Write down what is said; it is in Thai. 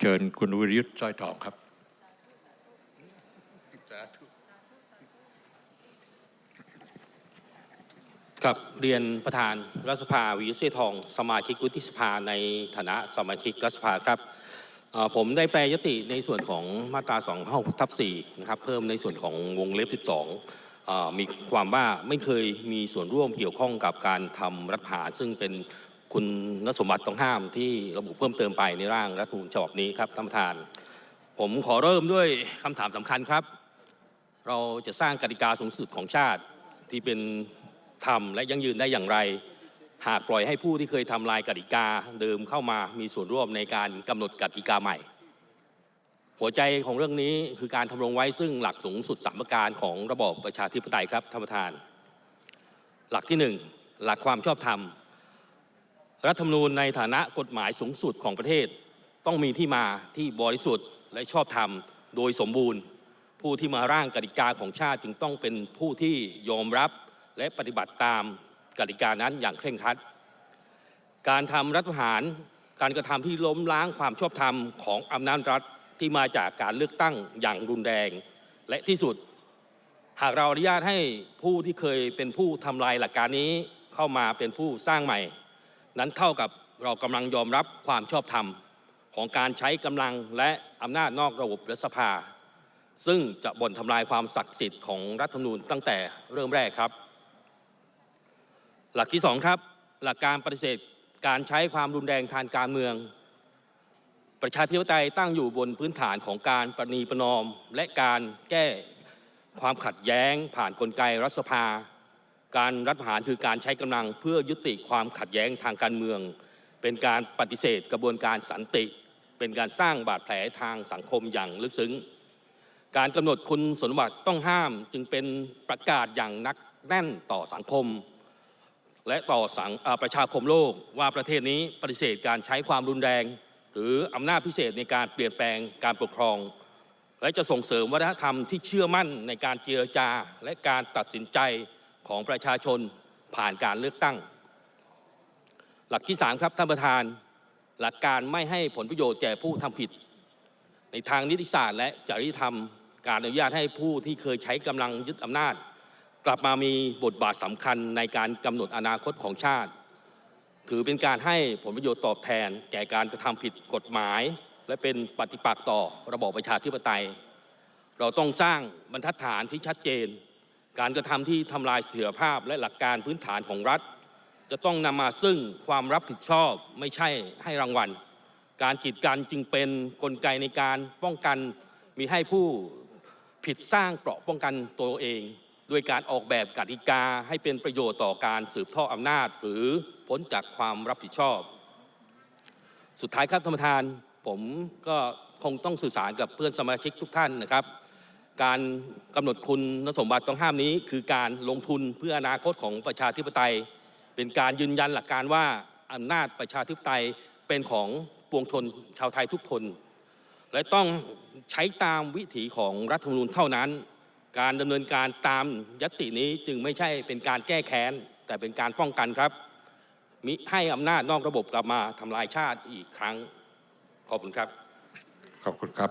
เชิญคุณวิรยุทธ์สร้อยทองครับกับเรียนประธานรัฐสภาวิเศษทอง สมาชิกวุฒิสภาในฐานะสมาชิกรัฐสภาครับผมได้แปลยติในส่วนของมาตรา2 5ทับ4นะครับเพิ่มในส่วนของวงเล็บ 12เอ่อมีความว่าไม่เคยมีส่วนร่วมเกี่ยวข้องกับการทำรัฐประหารซึ่งเป็น คุณนสมบัติต้องห้ามที่ระบุเพิ่มเติมไปในร่างรัฐธรรมนูญฉบับนี้ครับท่านประธาน ผมขอเริ่มด้วยคำถามสำคัญครับ เราจะสร้างกติกาสูงสุดของชาติที่เป็นธรรมและยั่งยืนได้อย่างไร หากปล่อยให้ผู้ที่เคยทำลายกติกาเดิมเข้ามามีส่วนร่วมในการกำหนดกติกาใหม่ หัวใจของเรื่องนี้คือการทำรงไว้ซึ่งหลักสูงสุดสามประการของระบอบประชาธิปไตยครับท่านประธาน หลักที่หนึ่งหลักความชอบธรรม รัฐธรรมนูญในฐานะกฎหมายสูงสุดของประเทศ ต้องมีที่มาที่บริสุทธิ์และชอบธรรมโดยสมบูรณ์ ผู้ที่มาร่างกติกาของชาติจึงต้องเป็นผู้ที่ยอมรับและปฏิบัติตามกติกานั้นอย่างเคร่งครัด การทำรัฐประหารการกระทำที่ล้มล้างความชอบธรรมของอำนาจรัฐที่มาจากการเลือกตั้งอย่างรุนแรง และที่สุด หากเราอนุญาตให้ผู้ที่เคยเป็นผู้ทำลายหลักการนี้เข้ามาเป็นผู้สร้างใหม่ นั้นเท่ากับเรากำลังยอมรับความชอบธรรม ของการใช้กำลังและอำนาจนอกระบบรัฐสภา ซึ่งจะบ่นทำลายความศักดิ์สิทธิ์ของรัฐธรรมนูญตั้งแต่เริ่มแรกครับ หลักที่สองครับ หลักการปฏิเสธการใช้ความรุนแรงทางการเมือง ประชาธิปไตยตั้งอยู่บนพื้นฐานของการประนีประนอม และการแก้ความขัดแย้งผ่านกลไกรัฐสภา การรัฐประหารคือการใช้กำลังเพื่อยุติความขัดแย้งทางการเมือง เป็นการปฏิเสธกระบวนการสันติ เป็นการสร้างบาดแผลทางสังคมอย่างลึกซึ้ง การกำหนดคุณสมบัติต้องห้ามจึงเป็นประกาศอย่างนักแน่นต่อสังคม และต่อสังประชาคมโลกว่าประเทศนี้ปฏิเสธการใช้ความรุนแรง หรืออำนาจพิเศษในการเปลี่ยนแปลงการปกครอง และจะส่งเสริมวัฒนธรรมที่เชื่อมั่นในการเจรจาและการตัดสินใจ ของประชาชนผ่านการเลือกตั้ง หลักที่ 3 ครับท่านประธาน หลักการไม่ให้ผลประโยชน์แก่ผู้ทำผิด ในทางนิติศาสตร์และจริยธรรม การอนุญาตให้ผู้ที่เคยใช้กำลังยึดอำนาจ กลับมามีบทบาทสำคัญในการกำหนดอนาคตของชาติ ถือเป็นการให้ผลประโยชน์ตอบแทน แก่การกระทำผิดกฎหมาย และเป็นปฏิปักษ์ต่อระบอบประชาธิปไตย เราต้องสร้างบรรทัดฐานที่ชัดเจน การกระทำที่ทำลายเสถียรภาพและหลักการพื้นฐานของรัฐ จะต้องนำมาซึ่งความรับผิดชอบไม่ใช่ให้รางวัล การกีดกันจึงเป็นนกลไกในการป้องกันมีให้ผู้ผิดสร้างเกราะป้องกันตัวเองด้วยการออกแบบกติกาให้เป็นประโยชน์ต่อการสืบทอดอำนาจ หรือพ้นจากความรับผิดชอบ สุดท้ายครับท่านประธาน ผมก็คงต้องสื่อสารกับเพื่อนสมาชิกทุกท่านนะครับ การกำหนดคุณสมบัติต้องห้ามนี้ คือการลงทุนเพื่ออนาคตของประชาธิปไตย เป็นการยืนยันหลักการว่าอำนาจประชาธิปไตยเป็นของปวงชนชาวไทยทุกคน และต้องใช้ตามวิถีของรัฐธรรมนูญเท่านั้น การดำเนินการตามยตินี้จึงไม่ใช่เป็นการแก้แค้น แต่เป็นการป้องกันครับ มิให้อำนาจนอกระบบกลับมาทำลายชาติอีกครั้ง ขอบคุณครับ ขอบคุณครับ